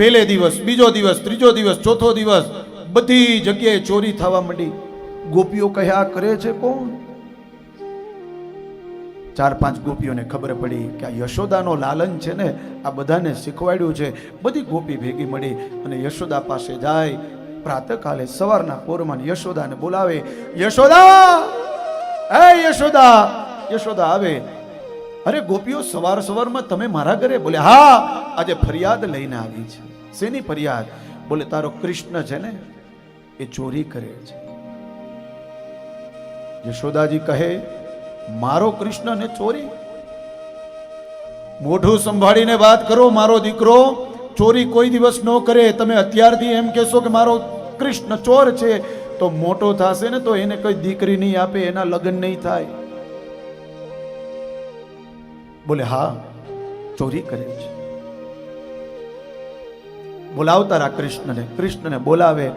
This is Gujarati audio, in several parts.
પહેલે દિવસ, બીજો દિવસ, ત્રીજો દિવસ, ચોથો દિવસ બધી જગ્યાએ ચોરી થવા માંડી. ગોપીઓ કહ્યા કરે છે કોણ? ચાર પાંચ ગોપીઓને ખબર પડી કે આ યશોદાનો લાલન છે ને, આ બધાને શીખવાડ્યું છે. બધી ગોપી ભેગી મળી અને યશોદા પાસે જાય. પ્રાતકાલે સવારના પોરમાં યશોદાને બોલાવે, યશોદા! હે યશોદા! યશોદા આવે. અરે ગોપીઓ સવાર સવારમાં, તમે મારા ઘરે? બોલે, હા આજે ફરિયાદ લઈને આવી છે. શેની ફરિયાદ? બોલે, તારો કૃષ્ણ છે ને, એ ચોરી કરે છે. યશોદાજી કહે, મારો કૃષ્ણ ને ચોરી? મોઢું સંભાળીને વાત કરો, મારો દીકરો. ચોરી કોઈ દિવસ ન કરે. તમે અત્યારથી એમ કહેશો કે મારો કૃષ્ણ ચોર છે, તો મોટો થશે ને, તો એને કોઈ દીકરી નહીં આપે, એના લગ્ન નહીં થાય. બોલે, હા, ચોરી કરે છે. બોલાવ તારા કૃષ્ણને. કૃષ્ણને બોલાવે,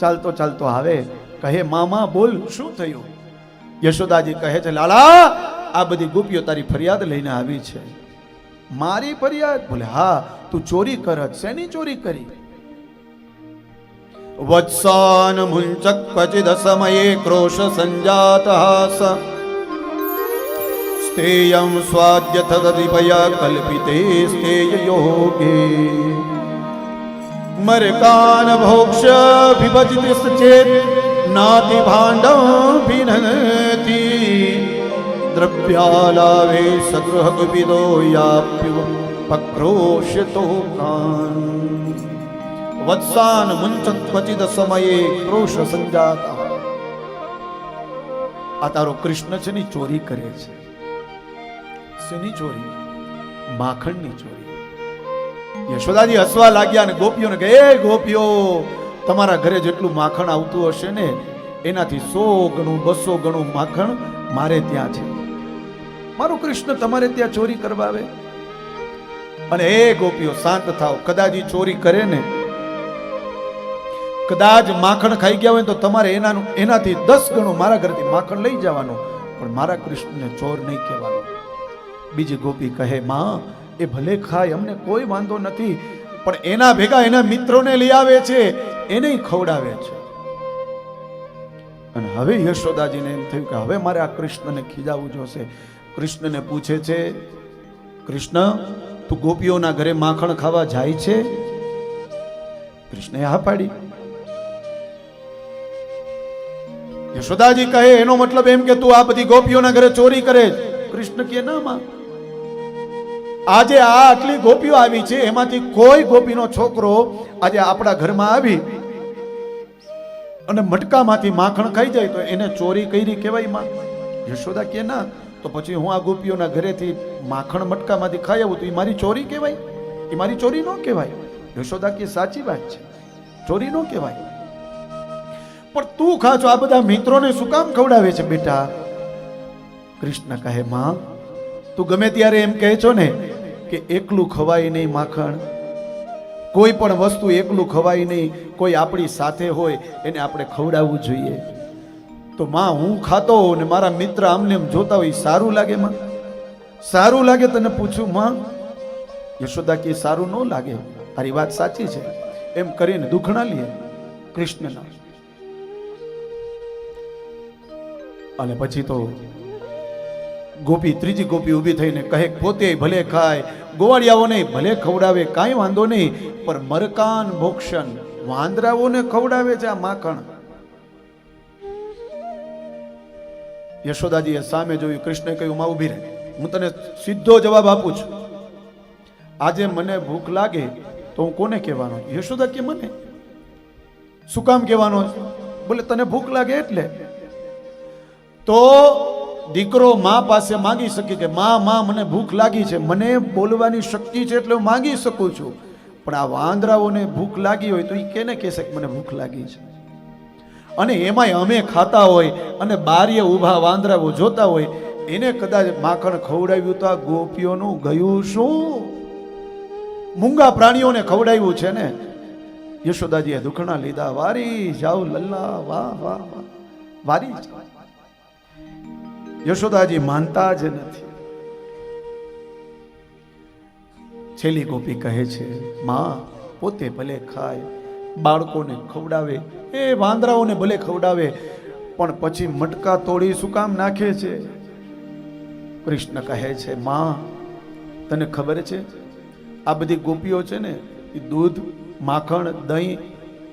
ચાલતો ચાલતો આવે, કહે, મામા, બોલ, શું થયું? યશોદાજી કહે છે, લાલા, આ બધી ગુપીઓ તારી ફરિયાદ લઈને આવી છે. મારી ફરિયાદ? બોલે, હા, તું ચોરી કર શેની ચોરી કરી? વત્સાન મુંચક ક્વચિદ સમયે ક્રોશ સંજાત સ. સ્તેયમ સ્વાદ્ય તદિપયા કલ્પિતે સ્તેય યોગે. મરકાન ભોક્ષ વિભજિત ચેત નાતિ ભાંડમ ભિનતી દ્રવ્યાલાવે સગૃહ ગુપિદો યાપ્યુ પક્રોશ્યતો કાન વત્સાન મુંચક ક્વચિદ સમયે ક્રોશ સંજાતા આ તારો કૃષ્ણ છે ની ચોરી કરે છે શેની ચોરી માખણની ચોરી યશોદાજી હસવા લાગ્યા અને ગોપીઓને કહે, એ ગોપીઓ, તમારા ઘરે જેટલું માખણ આવતું હશે ને, એનાથી સો ગણું, બસો ગણું માખણ મારે ત્યાં છે. મારો કૃષ્ણ તમારે ત્યાં ચોરી કરવા આવે. અને એ ગોપીઓ શાંત થાવ કદાચ ચોરી કરે ને, કદાચ માખણ ખાઈ ગયા હોય તો તમારે એનાનું, એનાથી દસ ગણું મારા ઘરથી માખણ લઈ જવાનું. પણ મારા કૃષ્ણને ચોર નહીં કહેવાનું. બીજી ગોપી કહે, માં એ ભલે ખાય, અમને કોઈ વાંધો નથી, પણ એના ભેગા એના મિત્રોને લઈ આવે છે, એને ખવડાવે છે. અને હવે યશોદાજીને એમ થયું કે હવે મારે આ કૃષ્ણને ખીજાવવું જોશે. કૃષ્ણને પૂછે છે, કૃષ્ણ, તું ગોપીઓના ઘરે માખણ ખાવા જાય છે? કૃષ્ણએ હા પાડી. યશોદાજી કહે, એનો મતલબ એમ કે તું આ બધી ગોપીઓના ઘરે ચોરી કરે કૃષ્ણ કે ના, માં. આજે આ આટલી ગોપીઓ આવી છે, એમાંથી કોઈ ગોપીનો છોકરો આજે આપણા ઘરમાં આવી અને મટકામાંથી માખણ ખાઈ જાય તો એને ચોરી કરી કહેવાયમાં. યશોદા કે ના, તો પછી હું આ ગોપીઓના ઘરેથી માખણ મટકામાંથી ખાઈ આવું તો એ મારી ચોરી કહેવાય? એ મારી ચોરી ન કહેવાય? યશોદા કે સાચી વાત છે. ચોરી ન કહેવાય. પણ તું ખાચો આ બધા મિત્રોને શું કામ ખવડાવે છે બેટા? કૃષ્ણ કહે, માં, તું ગમે ત્યારે એમ કહે છો ને કે એકલું ખવાય નહીં માખણ. કોઈ પણ વસ્તુ એકલું ખવાય નહીં, કોઈ આપણી સાથે હોય એને આપણે ખવડાવવું જોઈએ. તો માં, હું ખાતો હોઉં ને મારા મિત્ર આમને એમ જોતા હોય, સારું લાગે માં? સારું લાગે તને પૂછું માં? યશોદા કે, સારું ન લાગે. તારી વાત સાચી છે. એમ કરીને દુખણા લઈએ કૃષ્ણના. અને પછી તો ગોપી ત્રીજી ગોપી ઊભી થઈને કહે, પોતે ભલે ખાય, ગોવાળિયાઓને ભલે ખવડાવે, કાંઈ વાંધો નહીં, પણ મરકાન ભોક્ષણ, વાંદરાઓને ખવડાવે છે આ માખણ. યશોદાજીએ સામે જોયું કૃષ્ણે કહ્યું, માં ઊભી રહે. હું તને સીધો જવાબ આપું છું. આજે મને ભૂખ લાગે તો હું કોને કહેવાનો? યશોદા કે, મને. શું કામ કહેવાનો? બોલે, તને ભૂખ લાગે એટલે. તો દીકરો મા પાસે માંગી શકે કે, મા મા, મને ભૂખ લાગી છે. મને બોલવાની શક્તિ છે એટલે હું માંગી શકું છું. પણ આ વાંદરાઓને ભૂખ લાગી હોય તો એ કેને કહેશે કે, મને ભૂખ લાગી છે. અને એમાંય અમે ખાતા હોય અને બારીએ ઊભા વાંદરાઓ જોતા હોય, એને કદાચ માખણ ખવડાવ્યું તો આ ગોપીઓનું ગયું શું? મૂંગા પ્રાણીઓને ખવડાવ્યું છે ને? યશોદાજીએ દુખણા લીધા, વારી જાઓ, લલ્લા, વાહ વાહ વાહ. વારી. યશોદાજી માનતા જ નથી. છેલ્લી ગોપી કહે છે, માં, પોતે ભલે ખાય, બાળકોને ખવડાવે, એ વાંદરાઓને ભલે ખવડાવે, પણ પછી મટકા તોડી શું કામ નાખે છે? કૃષ્ણ કહે છે, માં, તને ખબર છે, આ બધી ગોપીઓ છે ને, એ દૂધ, માખણ, દહીં,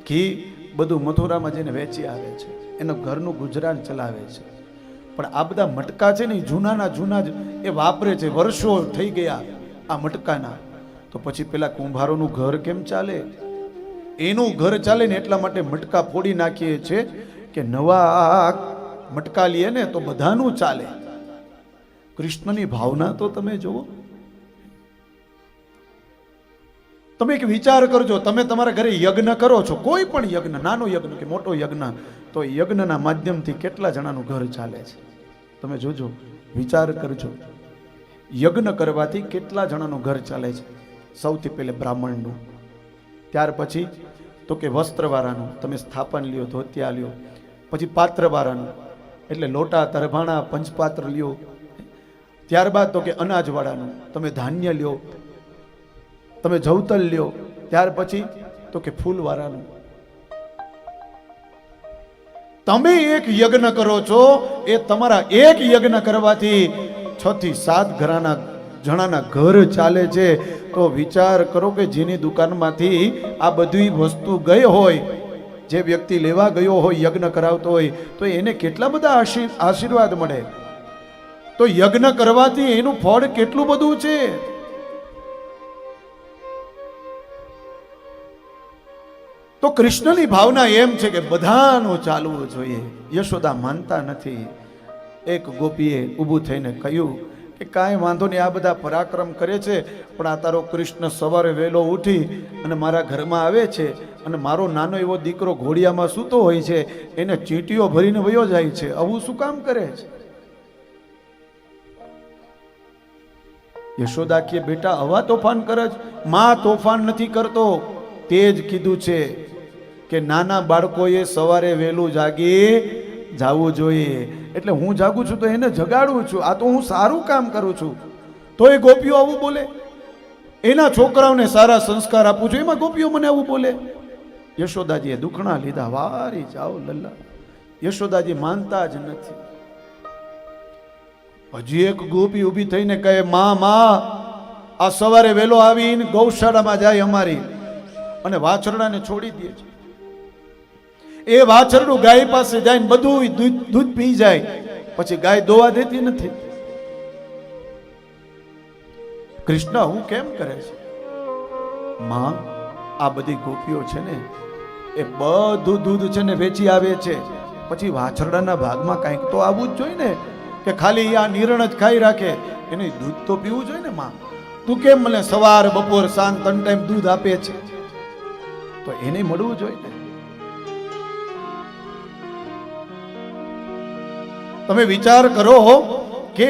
ઘી, બધું મથુરામાં જઈને વેચી આવે છે. એનું ઘરનું ગુજરાન ચલાવે છે. પણ આ બધા મટકા છે ને જૂનાના જૂના જ એ વાપરે છે, વર્ષો થઈ ગયા આ મટકાના. તો પછી પેલા કુંભારોનું ઘર કેમ ચાલે? એનું ઘર ચાલે ને એટલા માટે મટકા ફોડી નાખીએ છે કે નવા મટકા લઈએ ને તો બધાનું ચાલે. કૃષ્ણની ભાવના તો તમે જુઓ. તમે એક વિચાર કરજો, તમે તમારા ઘરે યજ્ઞ કરો છો, કોઈ પણ યજ્ઞ, નાનો યજ્ઞ કે મોટો યજ્ઞ, તો યજ્ઞના માધ્યમથી કેટલા જણાનું ઘર ચાલે છે? તમે જોજો, વિચાર કરજો. યજ્ઞ કરવાથી કેટલા જણાનું ઘર ચાલે છે? સૌથી પહેલે બ્રાહ્મણનું. ત્યાર પછી તો કે વસ્ત્રવાળાનું. તમે સ્થાપન લ્યો, ધોતિયા લ્યો, પછી પાત્રવાળાનું. એટલે લોટા, તરભાણા, પંચપાત્ર લ્યો. ત્યારબાદ તો કે અનાજવાળાનું. તમે ધાન્ય લ્યો. તમે જવતલ લ્યો. ત્યાર પછી તો કે ફૂલવાળાનું. તમે એક યજ્ઞ કરો છો, એ તમારા એક યજ્ઞ કરવાથી છ થી સાત ઘરાના જણાના ઘર ચાલે છે. તો વિચાર કરો કે જેની દુકાનમાંથી આ બધી વસ્તુ ગઈ હોય, જે વ્યક્તિ લેવા ગયો હોય, યજ્ઞ કરાવતો હોય, તો એને કેટલા બધા આશી- આશીર્વાદ મળે? તો યજ્ઞ કરવાથી એનું ફળ કેટલું બધું છે? તો કૃષ્ણની ભાવના એમ છે કે બધાનું ચાલવું જોઈએ. યશોદા માનતા નથી. એક ગોપીએ ઊભું થઈને કહ્યું કે કાંઈ વાંધો નહીં, આ બધા પરાક્રમ કરે છે, પણ આ તારો કૃષ્ણ સવારે વહેલો ઉઠી અને મારા ઘરમાં આવે છે અને મારો નાનો એવો દીકરો ઘોડિયામાં સૂતો હોય છે, એને ચીંટીઓ ભરીને વયો જાય છે. આવું શું કામ કરે છે? યશોદા કે બેટા, હવા તોફાન કરે જ. માં તોફાન નથી કરતો. તે જ કીધું છે. કે નાના બાળકોએ સવારે વહેલું જાગી જાવું જોઈએ. એટલે હું જાગું છું તો એને જગાડું છું. આ તો હું સારું કામ કરું છું. તો એ ગોપીઓ આવું બોલે. એના છોકરાઓને સારા સંસ્કાર આપું છું. એમાં ગોપીઓ મને આવું બોલે. યશોદાજીએ દુખણા લીધા. વારી જાઓ લલ્લા. યશોદાજી માનતા જ નથી. હજી એક ગોપી ઊભી થઈને કહે, મા મા, આ સવારે વહેલો આવીને ગૌશાળામાં જાય અમારી. અને વાછરડાને છોડી દે છે. એ વાછરડું ગાય પાસે જાય બધું દૂધ દૂધ પી જાય. પછી ગાય દોવા દેતી નથી. કૃષ્ણ હું કેમ કરે છે? માં, આ બધી ગોપીઓ છે ને, એ બધું દૂધ છે ને વેચી આવે છે. પછી વાછરડાના ભાગમાં કંઈક તો આવવું જ જોઈએ ને, કે ખાલી આ નિરણ જ ખાઈ રાખે. એને દૂધ તો પીવું જોઈએ ને, માં. તું કેમ મને સવાર બપોર સાંજ ત્રણ ટાઈમ દૂધ આપે છે? તો એને મળવું જોઈએ ને. તમે વિચાર કરો કે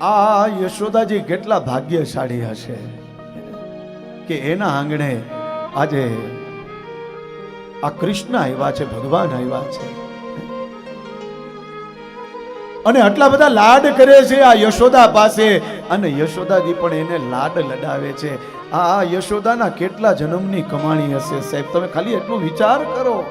આ યશોદાજી કેટલા ભાગ્યશાળી હશે. કે એના આંગણે આજે આ કૃષ્ણ આવ્યા છે, ભગવાન આવ્યા છે. અને આટલા બધા લાડ કરે છે આ યશોદા પાસે અને યશોદાજી પણ એને લાડ લડાવે છે. આ યશોદાના કેટલા જન્મની કમાણી હશે સાહેબ? તમે ખાલી એટલું વિચાર કરો.